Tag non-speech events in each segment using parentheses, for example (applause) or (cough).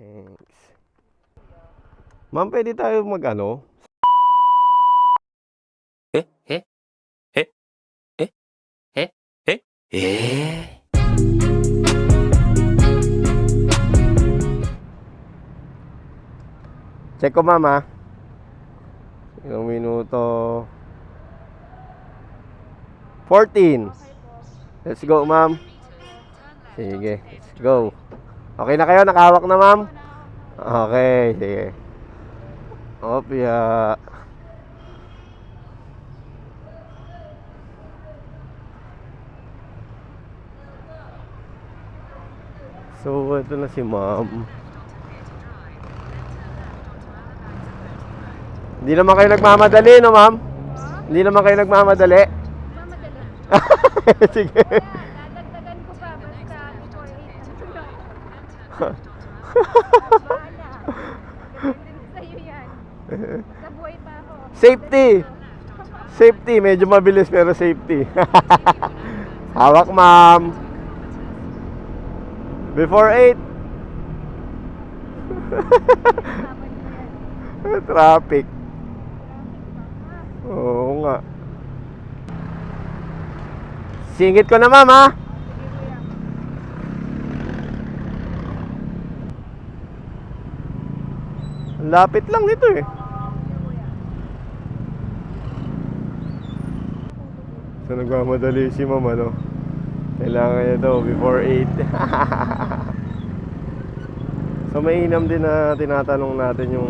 Thanks. Ma'am, pwede tayo mag-ano? Eh? Eh? Eh? Eh? Eh? Eh? Eh? Check ko, mama. Ah. Ilang minuto. 14. Let's go, ma'am. Sige, let's go. Okay na kayo? Nakahawak na, ma'am? Okay, sige. Opya. So, ito na si ma'am. Hindi naman kayo nagmamadali, no ma'am? Hindi naman kayo nagmamadali? Mamadali. (laughs) Sige. Dadagdagan ko pa basta before 8. (laughs) Sa buhay pa ako. Safety. Safety, medyo mabilis pero safety. (laughs) Hawak, ma'am. Before 8. Kasama niyo yan. Traffic. Oo nga. Singit ko na, ma'am, ha? Lapit lang nito eh. Sige kuya. So nagmamadali si ma'am ano. Kailangan niya daw before 8. (laughs) so mainam din na tinatanong natin yung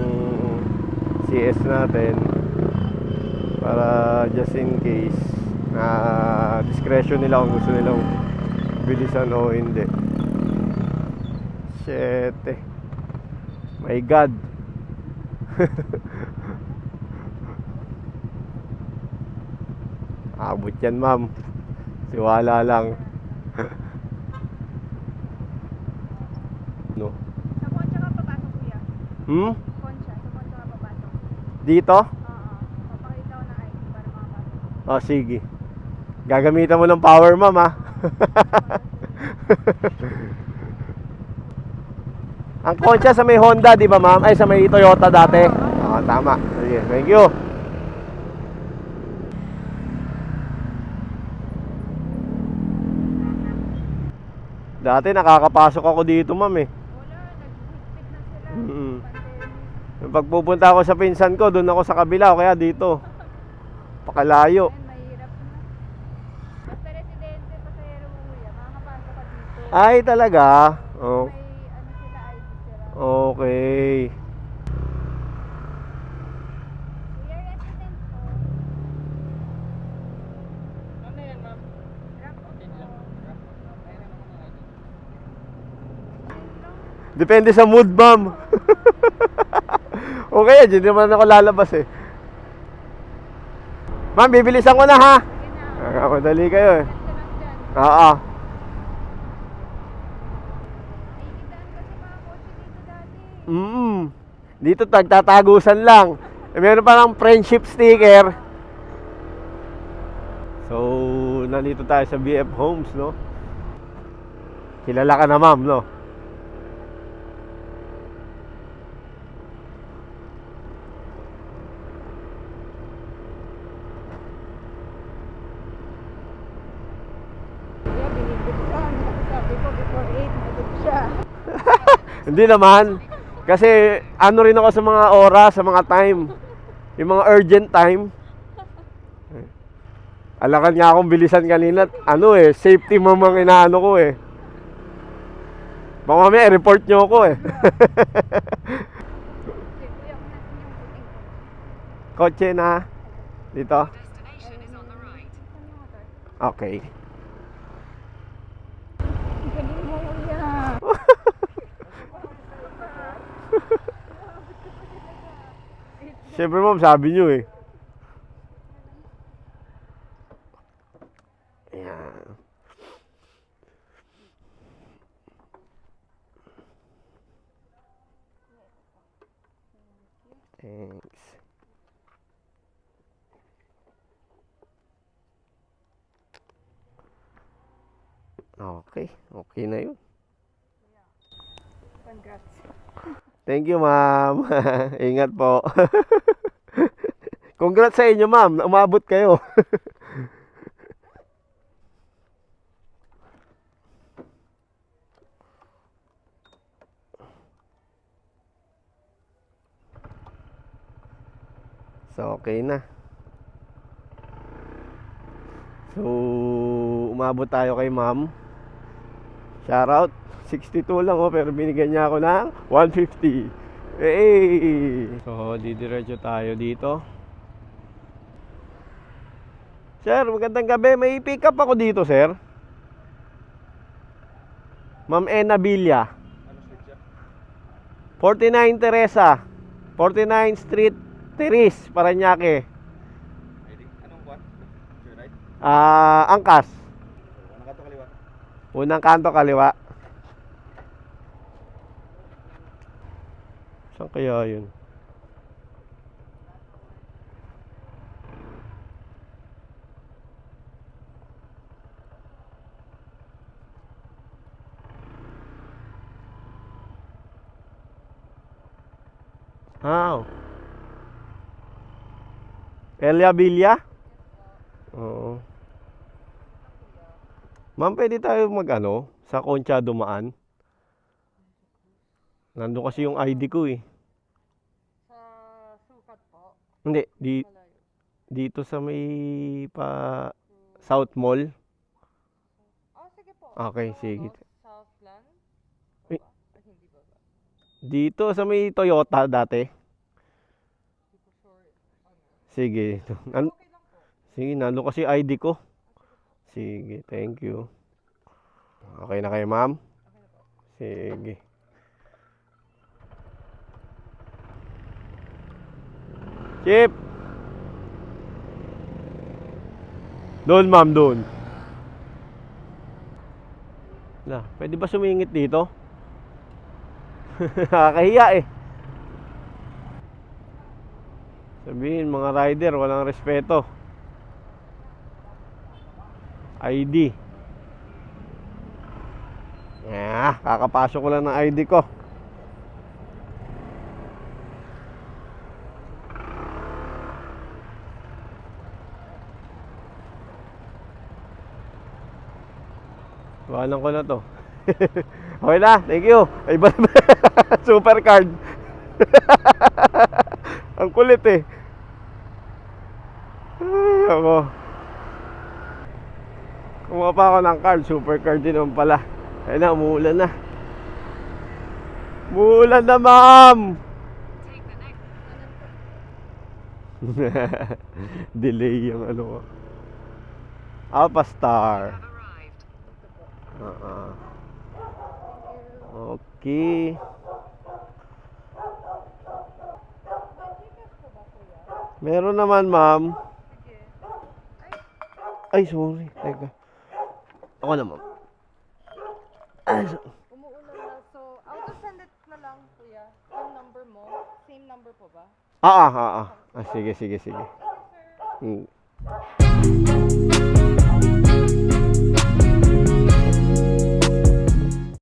CS natin para just in case na discretion nila kung gusto nilang bilisan o hindi. Shit. My God. (laughs) Abot yan, ma'am. Tiwala lang. (laughs) no. Sa Concha ka papasok kuya. Hmm? Concha, sa Concha ka papasok. Dito? Oo. Papakita ko ng ID para makapasok. Oh, sige. Gagamitan mo ng power, ma'am, ha? (laughs) Ang Concha sa may Honda, di ba, ma'am? Ay, sa may Toyota dati. Oo, tama. Sige, thank you. Dati nakakapasok ako dito, ma'am, eh. Wala, nag-higpit na sila. Mm. Yung pagpupunta ako sa pinsan ko, doon ako sa kabila, o kaya dito. (laughs) Pakalayo. Mahirap na. Basta residente, pasahero mo kuya, makakapasok ka dito. Ay, talaga? Oh. May ano sila, ID sila. Okay. Kuya, resident po. Ano yan, ma'am? Grab po. Depende sa mood, ma'am. (laughs) okay, dyan naman ako lalabas eh. Ma'am, bibilisan ko na ha. Nakamadali kayo eh. Oo. Dati. Mm. Dito tagtatagusan lang. Eh, meron pa ng friendship sticker. So, nandito tayo sa BF Homes, no? Kilala ka na, ma'am, no? Kuya, binibig ka. Sabi ko, before 8, nagod siya. (laughs) Hindi naman. Kasi ano rin ako sa mga oras, sa mga time. Yung mga urgent time. Alakan nga akong bilisan kanina. Ano eh, safety mo mga inaano ko eh. Baka mamaya report nyo ako eh. (laughs) Kotse na. Dito? Okay. Ang galing mo, kuya. Siyempre ma'am, sabi nyo eh. Ayan. Thanks. Okay, okay na yun. Congrats. Thank you, ma'am. (laughs) Ingat po. (laughs) Congrats sa inyo, ma'am. Umabot kayo. (laughs) so, okay na. So, umabot tayo kay ma'am. Shoutout. 62 lang oh, pero binigyan niya ako ng 150. Hey! So, didiretso tayo dito. Sir, magandang gabi. May pick up ako dito, sir. Ma'am Ena Villa. 49 Teresa. 49 Street, Teris, Paranaque. Anong right? Ah, angkas. Unang kanto kaliwa. Saan kaya yun? Ah. Elia Villa? Oo. Ma'am, pwede tayo mag ano, sa Concha dumaan? Nandun kasi yung ID ko eh. Sa sukat po. Hindi, di, dito sa may pa South Mall. Ah, sige po. Okay, sige. Southland? Eh. Hindi ba ba? Dito sa may Toyota dati. Sige. Po. sige, nandun kasi ID ko. Sige, thank you. Okay na kayo, ma'am? Sige. Chip! Doon, ma'am, doon. Na, pwede ba sumingit dito? (laughs) Nakakahiya eh. Sabihin, mga rider, walang respeto. ID. Ah, kakapasok ko lang ng ID ko. Iwanan ko na to. (laughs) okay na, thank you. Ay, ba (laughs) Super card. (laughs) Ang kulit eh. Ay, ako. Kumuha pa ako ng card, super card din naman pala. Ayun na, umuulan na. Umuulan na, ma'am! (laughs) Delay yung ano. Alpha Star. Uh-uh. Okay. Meron naman, ma'am. Ay, sorry. Teka. Ako na, ma'am. Ay, so- Umuulan na. So, I'll just send it na lang, kuya. Yung number mo. Same number po ba? Ah, ah, ah, ah. Ah, sige, sige, sige. Hmm.